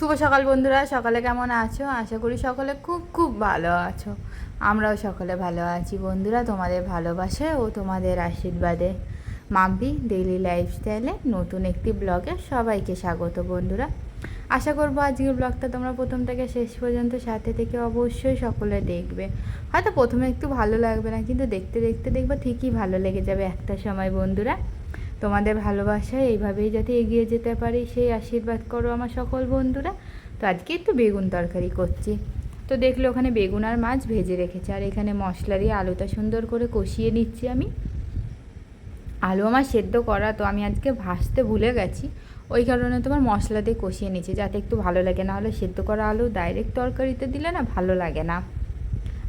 শুভ সকাল বন্ধুরা, সকালে কেমন আছো? আশা করি সকলে খুব খুব ভালো আছো। আমরাও সকলে ভালো আছি বন্ধুরা, তোমাদের ভালোবাসে ও তোমাদের আশীর্বাদে। মাম্পি ডেইলি লাইফস্টাইলে নতুন একটি ব্লগে সবাইকে স্বাগত বন্ধুরা। আশা করব আজকের ব্লগটা তোমরা প্রথম থেকে শেষ পর্যন্ত সাথে থেকে অবশ্যই সকলে দেখবে। হয়তো প্রথমে একটু ভালো লাগবে না, কিন্তু দেখতে দেখতে দেখবে ঠিকই ভালো লেগে যাবে একটা সময় বন্ধুরা। তোমাদের ভালোবাসায় এইভাবেই যাতে এগিয়ে যেতে পারি, সেই আশীর্বাদ করো আমার সকল বন্ধুরা। তো আজকে একটু বেগুন তরকারি করছি। তো দেখলে ওখানে বেগুন আর মাছ ভেজে রেখেছে, আর এখানে মশলা দিয়ে আলুটা সুন্দর করে কষিয়ে নিচ্ছি আমি। আলু আমার সেদ্ধ করা, তো আমি আজকে ভাসতে ভুলে গেছি। ওই কারণে তোমার মশলা দিয়ে কষিয়ে নিচ্ছি, যাতে একটু ভালো লাগে। না হলে সেদ্ধ করা আলু ডাইরেক্ট তরকারিতে দিলে না ভালো লাগে না।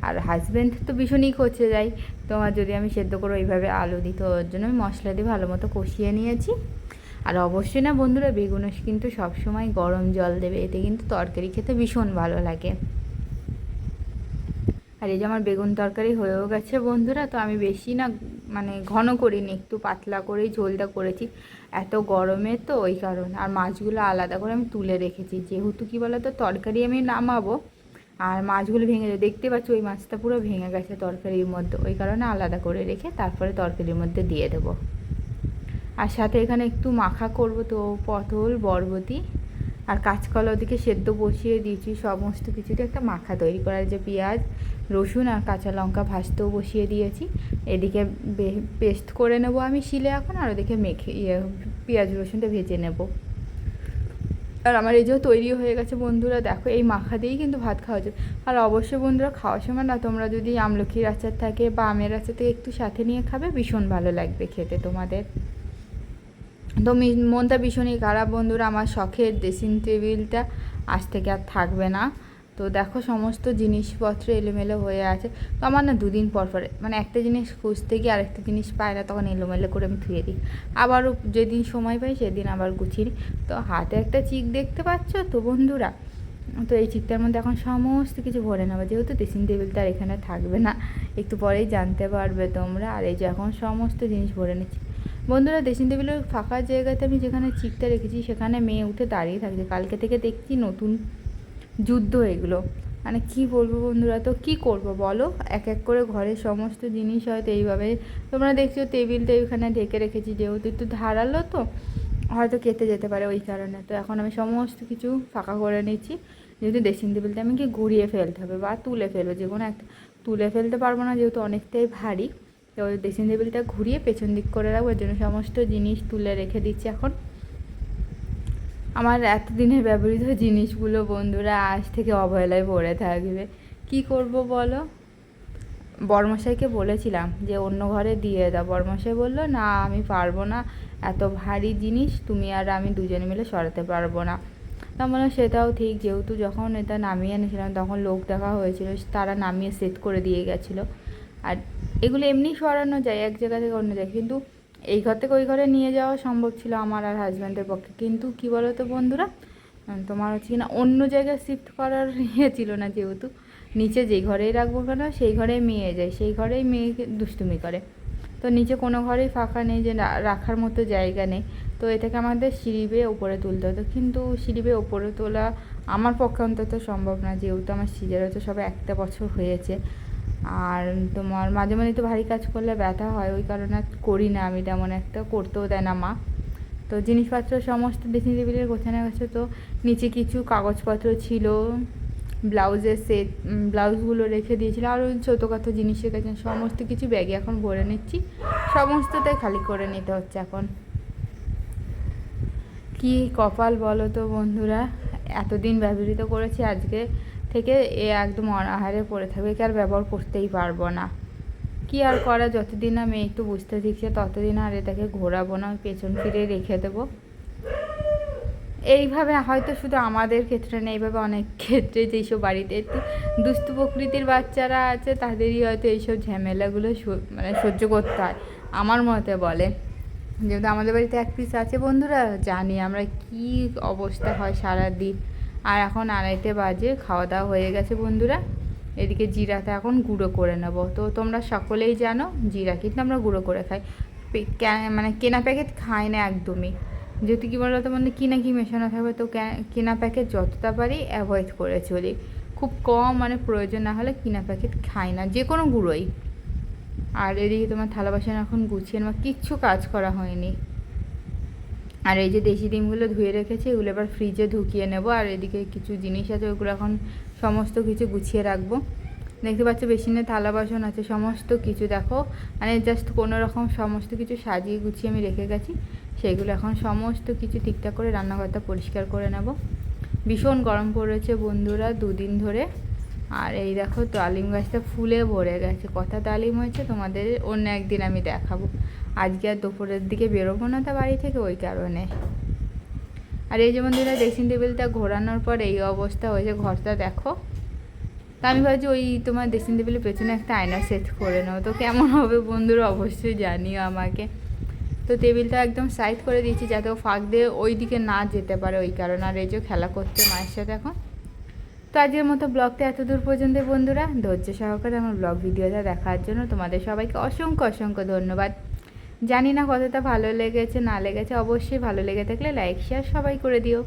আর হাজব্যান্ড তো ভীষণই খচে যায়। তোমার যদি আমি সেদ্ধ করে ওইভাবে আলু দিই, তো ওর জন্য আমি মশলা দিয়ে ভালো মতো কষিয়ে নিয়েছি। আর অবশ্যই না বন্ধুরা বেগুন কিন্তু সবসময় গরম জল দেবে, এতে কিন্তু তরকারি খেতে ভীষণ ভালো লাগে। আর এই যে আমার বেগুন তরকারি হয়েও গেছে বন্ধুরা, তো আমি বেশি না মানে ঘন করিনি, একটু পাতলা করেই ঝোলটা করেছি। এত গরমে তো ওই কারণে। আর মাছগুলো আলাদা করে আমি তুলে রেখেছি, যেহেতু কী বলো তো তরকারি আমি নামাবো আর মাছগুলো ভেঙে দেখতে পাচ্ছি, ওই মাছটা পুরো ভেঙে গেছে তরকারির মধ্যে। ওই কারণে আলাদা করে রেখে তারপরে তরকারির মধ্যে দিয়ে দেব। আর সাথে এখানে একটু মাখা করব তো, পটল, বরবটি আর কাঁচকলা ওদিকে সেদ্ধ বসিয়ে দিয়েছি। সমস্ত কিছুতে একটা মাখা তৈরি করার যে পেঁয়াজ, রসুন আর কাঁচা লঙ্কা ভাজতেও বসিয়ে দিয়েছি। এদিকে পেস্ট করে নেব আমি শিলে এখন আর ওদিকে মেখে ইয়ে পেঁয়াজ, রসুনটা ভেজে নেব। আর আমার এই যে তৈরি হয়ে গেছে বন্ধুরা, দেখো এই মাখা দিয়েই কিন্তু ভাত খাওয়া যাবে আর অবশ্যই বন্ধুরা খাওয়ার সময় না, তোমরা যদি আমলকির আচার থাকে বা আমের আচার থেকে, একটু সাথে নিয়ে খাবে, ভীষণ ভালো লাগবে খেতে তোমাদের। তো মনটা ভীষণই খারাপ বন্ধুরা, আমার শখের ড্রেসিং টেবিলটা আজ থেকে আর থাকবে না। তো দেখো সমস্ত জিনিসপত্র এলোমেলো হয়ে আছে। তো আমার না দুদিন পর পর মানে একটা জিনিস খুঁজতে গিয়ে আরেকটা জিনিস পায় না, তখন এলোমেলো করে আমি ধুয়ে দিই। আবারও যেদিন সময় পাই সেদিন আবার গুছিয়ে নিই। তো হাতে একটা চিক দেখতে পাচ্ছ তো বন্ধুরা? তো এই চিকটার মধ্যে এখন সমস্ত কিছু ভরে নেব, যেহেতু ড্রেসিং টেবিলটা আর এখানে থাকবে না, একটু পরেই জানতে পারবে তোমরা। আর এই যে এখন সমস্ত জিনিস ভরে নিচ্ছি। বন্ধুরা ড্রেসিং টেবিলের ফাঁকা জায়গাতে আমি যেখানে চিকটা রেখেছি সেখানে মেয়ে উঠে দাঁড়িয়ে থাকছে। কালকে থেকে দেখছি নতুন যুদ্ধ এগুলো। মানে কি বলব বন্ধুরা, তো কি করব বলো? এক এক করে ঘরের সমস্ত জিনিস হয়তো এইভাবে, তোমরা দেখছ টেবিলটা ওইখানে ঢেকে রেখেছি যেহেতু একটু ধারালো তো, হয়তো কেটে যেতে পারে ওই কারণে। তো এখন আমি সমস্ত কিছু ফাঁকা করে নিচ্ছি যেহেতু ড্রেসিং টেবিলটা আমি কি ঘুরিয়ে ফেলতে হবে বা তুলে ফেলব, যে কোনো একটা। তুলে ফেলতে পারব না যেহেতু অনেকটাই ভারী। তো ড্রেসিং টেবিলটা ঘুরিয়ে পেছন দিক করে রাখব ওই জন্য সমস্ত জিনিস তুলে রেখে দিচ্ছি এখন। আমার এতদিনের ব্যবহৃত জিনিসগুলো বন্ধুরা আজ থেকে অবহেলায় পড়ে থাকবে। কি করব বলো? বর্মশাইকে বলেছিলাম যে, অন্য ঘরে দিয়ে দাও। বর্মশাই বলল, না, আমি পারব না। এত ভারী জিনিস, তুমি আর আমি দুজনে মিলে সরাতে পারব না। তা বললাম সেটাও ঠিক, যেহেতু যখন এটা নামিয়ে এনেছিলাম, তখন লোক দেখা হয়েছিল, তারা নামিয়ে সেট করে দিয়ে গেছিল। আর এগুলো এমনি সরানো যায়, এক জায়গা থেকে অন্য জায়গায়। কিন্তু এই ঘর থেকে ওই ঘরে নিয়ে যাওয়া সম্ভব ছিল আমার আর হাজব্যান্ডের পক্ষে। কিন্তু কি বলো তো বন্ধুরা তোমার হচ্ছে কিনা অন্য জায়গায় শিফট করার ইয়ে ছিল না যেহেতু। নিচে যেই ঘরেই রাখব কেন, সেই ঘরেই মেয়ে যায়, সেই ঘরেই মেয়েকে দুষ্টুমি করে। তো নিচে কোনো ঘরেই ফাঁকা নেই যে রাখার মতো জায়গা নেই। তো এটাকে আমাদের সিঁড়ি বেয়ে ওপরে তুলতে হতো। কিন্তু সিঁড়ি বেয়ে ওপরে তোলা আমার পক্ষে অন্তত সম্ভব না, যেহেতু আমার সিজার হচ্ছে সবে একটা বছর হয়েছে। আর তোমার মাঝে মাঝে তো ভারী কাজ করলে ব্যথা হয়, ওই কারণে করি না আমি তেমন একটা, করতেও দেয় না মা। তো জিনিসপত্র সমস্ত ড্রেসিং টেবিলের গোছানো গেছে তো, নিচে কিছু কাগজপত্র ছিল, ব্লাউজের সেট ব্লাউজগুলো রেখে দিয়েছিল আরও ছোটোখাটো জিনিস রেখেছেন সমস্ত কিছু ব্যাগে এখন ভরে নিচ্ছি, সমস্তটাই খালি করে নিতে হচ্ছে এখন। কি কপাল বলো তো বন্ধুরা, এতদিন ব্যবহৃত করেছি, আজকে থেকে এ একদম অনাহারে পড়ে থাকবে, একে আর ব্যবহার করতেই পারব না। কি আর করা, যতদিন আমি একটু বুঝতে শিখছে, ততদিন আর এটাকে ঘোরাবো না, পেছন ফিরে রেখে দেবো। এইভাবে হয়তো শুধু আমাদের ক্ষেত্রে না, এইভাবে অনেক ক্ষেত্রে যেসব বাড়িতে একটু দুস্থ প্রকৃতির বাচ্চারা আছে, তাদেরই হয়তো এইসব ঝামেলাগুলো মানে সহ্য করতে হয়। আমার মতে বলে। যেহেতু আমাদের বাড়িতে এক পিস আছে, বন্ধুরা জানি আমরা কি অবস্থা হয় সারাদিন। আর এখন আড়াইটে বাজে, খাওয়া দাওয়া হয়ে গেছে বন্ধুরা। এদিকে জিরাটা এখন গুঁড়ো করে নেব। তো তোমরা সকলেই জানো জিরা কিন্তু আমরা গুঁড়ো করে খাই। মানে কেনা প্যাকেট খাই না একদমই। যদি কি বলতো মানে কি না কি মেশানো থাকবে, তো কেনা প্যাকেট যতটা পারি অ্যাভয়েড করে চলি। খুব কম মানে প্রয়োজন না হলে কিনা প্যাকেট খাই না, যে কোনো গুঁড়োই। আর এদিকে তোমার থালা বাসন এখন গুছিয়ে নেওয়া, কিচ্ছু কাজ করা হয়নি। আর এই যে দেশি ডিমগুলো ধুয়ে রেখেছি, এগুলো এবার ফ্রিজে ঢুকিয়ে নেব। আর এদিকে কিছু জিনিস আছে, ওগুলো এখন সমস্ত কিছু গুছিয়ে রাখব। দেখতে পাচ্ছ, বেসিনে থালা বাসন আছে, সমস্ত কিছু দেখো। মানে জাস্ট কোনো রকম সমস্ত কিছু সাজিয়ে গুছিয়ে আমি রেখে গেছি। সেগুলো এখন সমস্ত কিছু ঠিকঠাক করে রান্নাঘরটা পরিষ্কার করে নেব। ভীষণ গরম পড়েছে বন্ধুরা দুদিন ধরে। আর এই দেখো, ডালিম গাছটা ফুলে ভরে গেছে। কথা ডালিম হয়েছে তোমাদের অন্য একদিন আমি দেখাবো। আজকে আর দুপুরের দিকে বেরোবো না তা বাড়ি থেকে ওই কারণে। আর এই যে বন্ধুরা ড্রেসিং টেবিলটা ঘোরানোর পর এই অবস্থা হয়েছে, ঘরটা দেখো। তা আমি ভাবছি ওই তোমার ড্রেসিং টেবিলের পেছনে একটা আয়না সেট করে নাও। তো কেমন হবে বন্ধুরা, অবশ্যই জানিও আমাকে। তো টেবিলটা একদম সাইড করে দিয়েছি যাতে ও ফাঁক দিয়ে ওই দিকে না যেতে পারে ওই কারণে। আর এই যে খেলা করছে মায়ের সাথে এখন। তো আজকের মতো ব্লগটা এত দূর পর্যন্ত বন্ধুরা, ধৈর্য সহকারে আমার ব্লগ ভিডিওটা দেখার জন্য তোমাদের সবাইকে অসংখ্য অসংখ্য ধন্যবাদ। জানি না কতটা ভালো লেগেছে, না লেগেছে, অবশ্যই ভালো লেগে থাকলে লাইক শেয়ার সবাই করে দিও।